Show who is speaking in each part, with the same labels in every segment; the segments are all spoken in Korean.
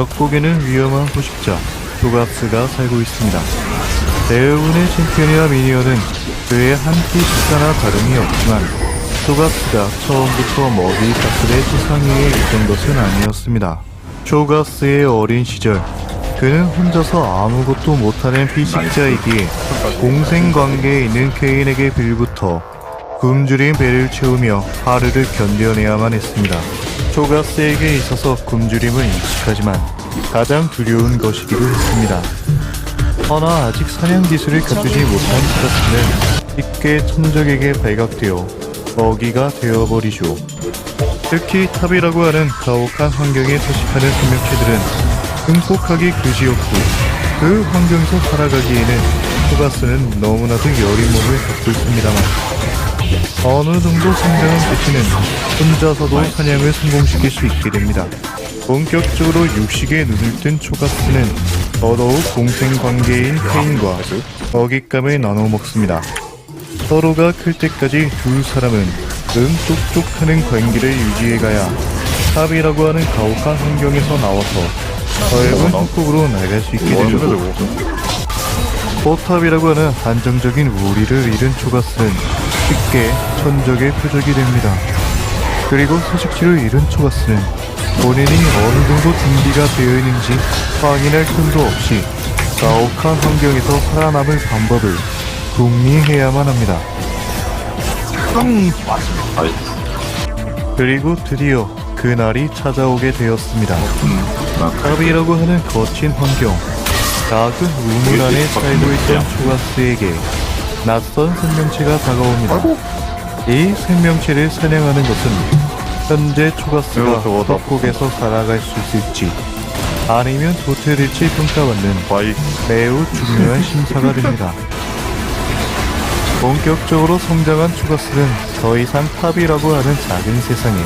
Speaker 1: 적국에는 위험한 포식자 조갑스가 살고 있습니다. 대부분의 챔피언이나 미니언은 그의 한 끼 식사나 다름이 없지만 조갑스가 처음부터 먹이 값들의 세상에 있던 것은 아니었습니다. 조가스의 어린 시절 그는 혼자서 아무것도 못하는 피식자이기에 공생관계에 있는 케인에게 빌부터 굶주린 배를 채우며 하루를 견뎌내야만 했습니다. 조가스에게 있어서 굶주림은 익숙하지만 가장 두려운 것이기도 했습니다. 허나 아직 사냥 기술을 갖추지 못한 조가스는 쉽게 천적에게 발각되어 먹이가 되어버리죠. 특히 탑이라고 하는 가혹한 환경에 서식하는 생명체들은 끔찍하기 그지없고 그 환경에서 살아가기에는 초가스는 너무나도 여린 몸을 갖고 있습니다만 어느 정도 성장한 대신은 혼자서도 사냥을 성공시킬 수 있게 됩니다. 본격적으로 육식에 눈을 뜬 초가스는 더더욱 공생관계인 페인과 먹잇감을 나눠 먹습니다. 서로가 클 때까지 두 사람은 응 쪽쪽하는 관계를 유지해가야 탑이라고 하는 가혹한 환경에서 나와서 넓은 협곡으로 나갈 수 있게 되죠. 포탑이라고 하는 안정적인 우리를 잃은 초가스는 쉽게 천적의 표적이 됩니다. 그리고 서식지를 잃은 초가스는 본인이 어느 정도 준비가 되어 있는지 확인할 틈도 없이 가혹한 환경에서 살아남을 방법을 궁리해야만 합니다. 그리고 드디어 그날이 찾아오게 되었습니다.
Speaker 2: 나
Speaker 1: 탑이라고 하는 거친 환경, 작은 우물 안에 살고 있던 초가스에게 낯선 생명체가 다가옵니다. 이 생명체를 사냥하는 것은 현재 초가스가 협곡에서 살아갈 수 있을지 아니면 도태될지 평가받는
Speaker 2: 과이
Speaker 1: 매우 중요한 심사가 됩니다. 본격적으로 성장한 초가스는 더 이상 탑이라고 하는 작은 세상에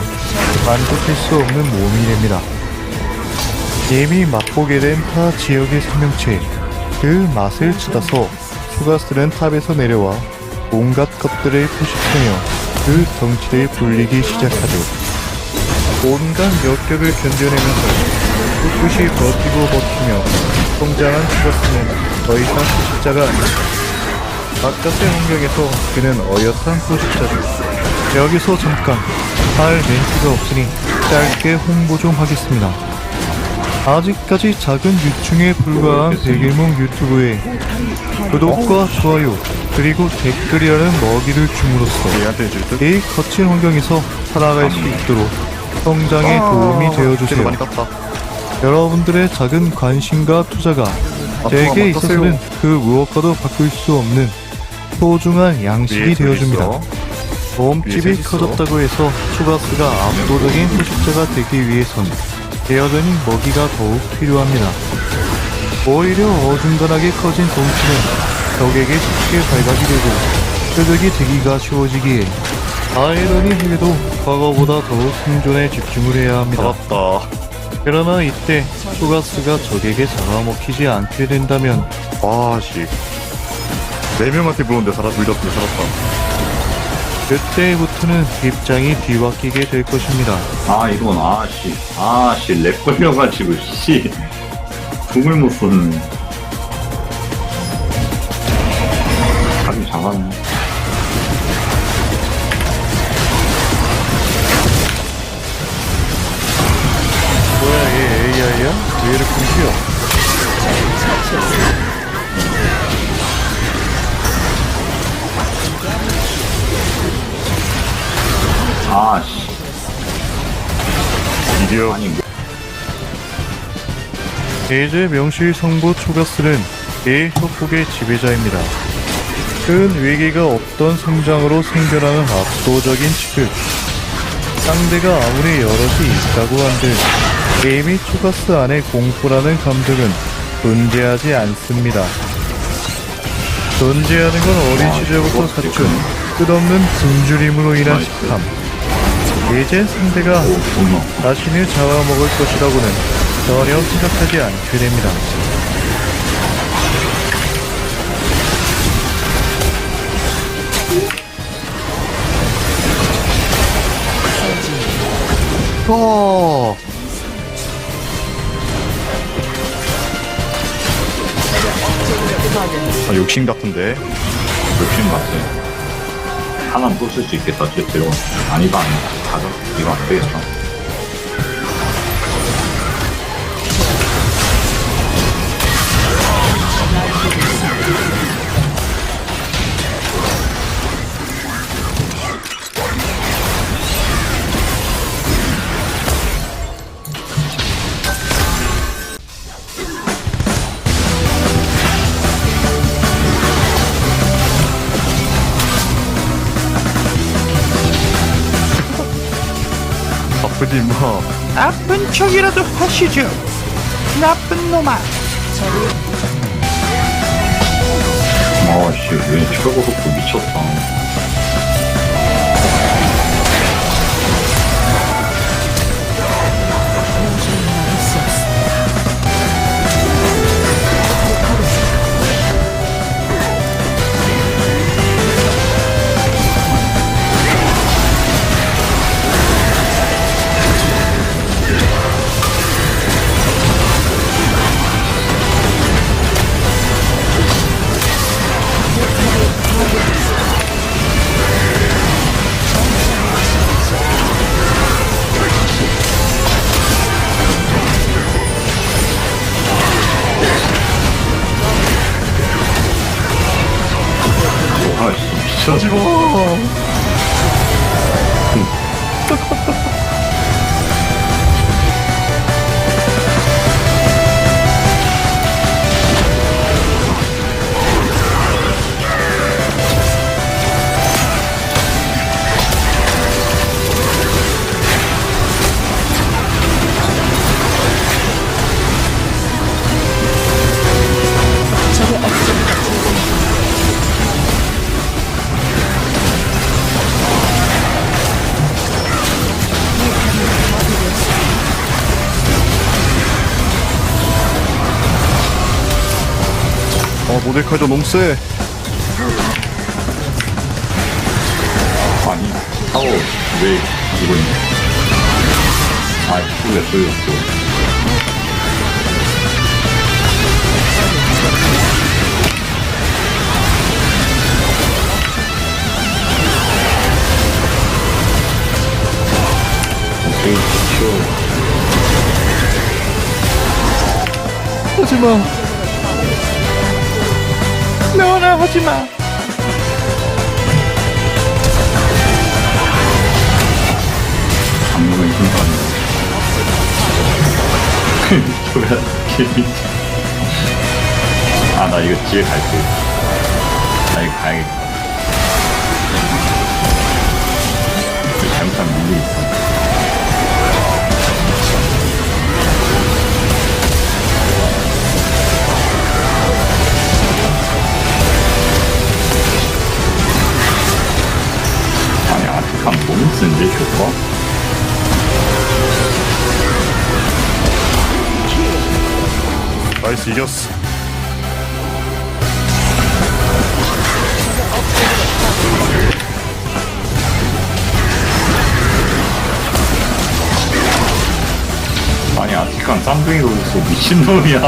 Speaker 1: 만족할 수 없는 몸이 됩니다. 이미 맛보게 된 타 지역의 생명체, 그 맛을 찾아서 초가스는 탑에서 내려와 온갖 것들을 포식하며 그 덩치를 불리기 시작하죠. 온갖 역격을 견뎌내면서 꿋꿋이 버티고 버티며 성장한 초가스는 더 이상 포식자가 아니다. 바깥의 환경에서 그는 어엿한 포식자들. 여기서 잠깐 할 멘트가 없으니 짧게 홍보 좀 하겠습니다. 아직까지 작은 유충에 불과한 백일몽 유튜브에 구독과 좋아요 그리고 댓글이라는 먹이를 줌으로써 이 거친 환경에서 살아갈 수 있도록 성장에 도움이
Speaker 2: 그래도
Speaker 1: 되어주세요. 여러분들의 작은 관심과 투자가 제게 있어서는 그 무엇과도 바꿀 수 없는 소중한 양식이 되어줍니다. 몸집이. 커졌다고 해서 추가스가 압도적인 포식자가 되기 위해선 여전히 먹이가 더욱 필요합니다. 오히려 어중간하게 커진 덩치는 적에게 쉽게 발각이 되고 흡득이 되기가 쉬워지기에 아이러니 해도 과거보다 더욱 생존에 집중을 해야 합니다.
Speaker 2: 잡았다
Speaker 1: 그러나 이때 추가스가 적에게 잡아먹히지 않게 된다면
Speaker 2: 아씨 네 명한테 물었는데 살아 물렸는데 살았다
Speaker 1: 그때부터는 입장이 뒤바뀌게 될 것입니다.
Speaker 3: 아 이건 아씨 아씨 렉 걸려가지고 씨 궁을 못 썼네 아주 잘하네
Speaker 1: 뭐야 얘 AI야? 왜 이렇게 쉬어?
Speaker 3: 아씨
Speaker 2: 드디어
Speaker 3: 아니 뭐
Speaker 1: 이제 명실 성부 초가스는 이 협곡의 지배자입니다. 큰 위기가 없던 성장으로 생겨나는 압도적인 치급. 상대가 아무리 여럿이 있다고 한들 이미 초가스 안에 공포라는 감정은 존재하지 않습니다. 존재하는 건 어린
Speaker 3: 아,
Speaker 1: 시절부터 갖춘 끝없는 굶주림으로 인한 식탐. 이제 상대가 자신을 잡아먹을 것이라고는 전혀 생각하지 않게 됩니다. 어.
Speaker 3: 하나는 또쓸수 있겠다. 쟤 들어. 아니다, 아니다. 가자. 이거 안 되겠다.
Speaker 2: 바쁘지 뭐.
Speaker 4: 아픈 척이라도 하시죠. 나쁜 놈아.
Speaker 3: 아씨, 왜 최고 속도 미쳤다. 어,
Speaker 2: 모데카이저 너무 세.
Speaker 3: 아니, 타워 왜 이거 있냐? 아, 이거 왜 쏘였어? 오케이, 쉬워.
Speaker 2: 하지 마.
Speaker 4: 하지 마.
Speaker 3: 방금은 힘들었네. 개미. 아, 나 이거 뒤에 갈게. 나 이거 가야겠다.
Speaker 2: 나이스, 이겼어.
Speaker 3: 아니 아티칸 쌍둥이 로서 미친놈이야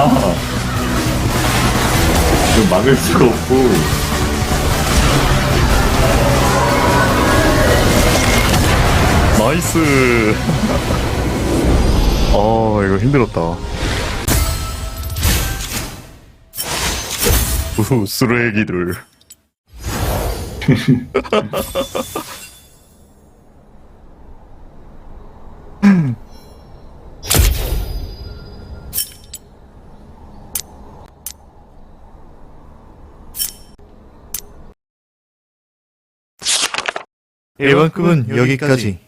Speaker 3: 이거 막을 수가 없고
Speaker 2: 나이스. 어, 이거 힘들었다. 우, 쓰레기들.
Speaker 1: 이번 급은 여기까지.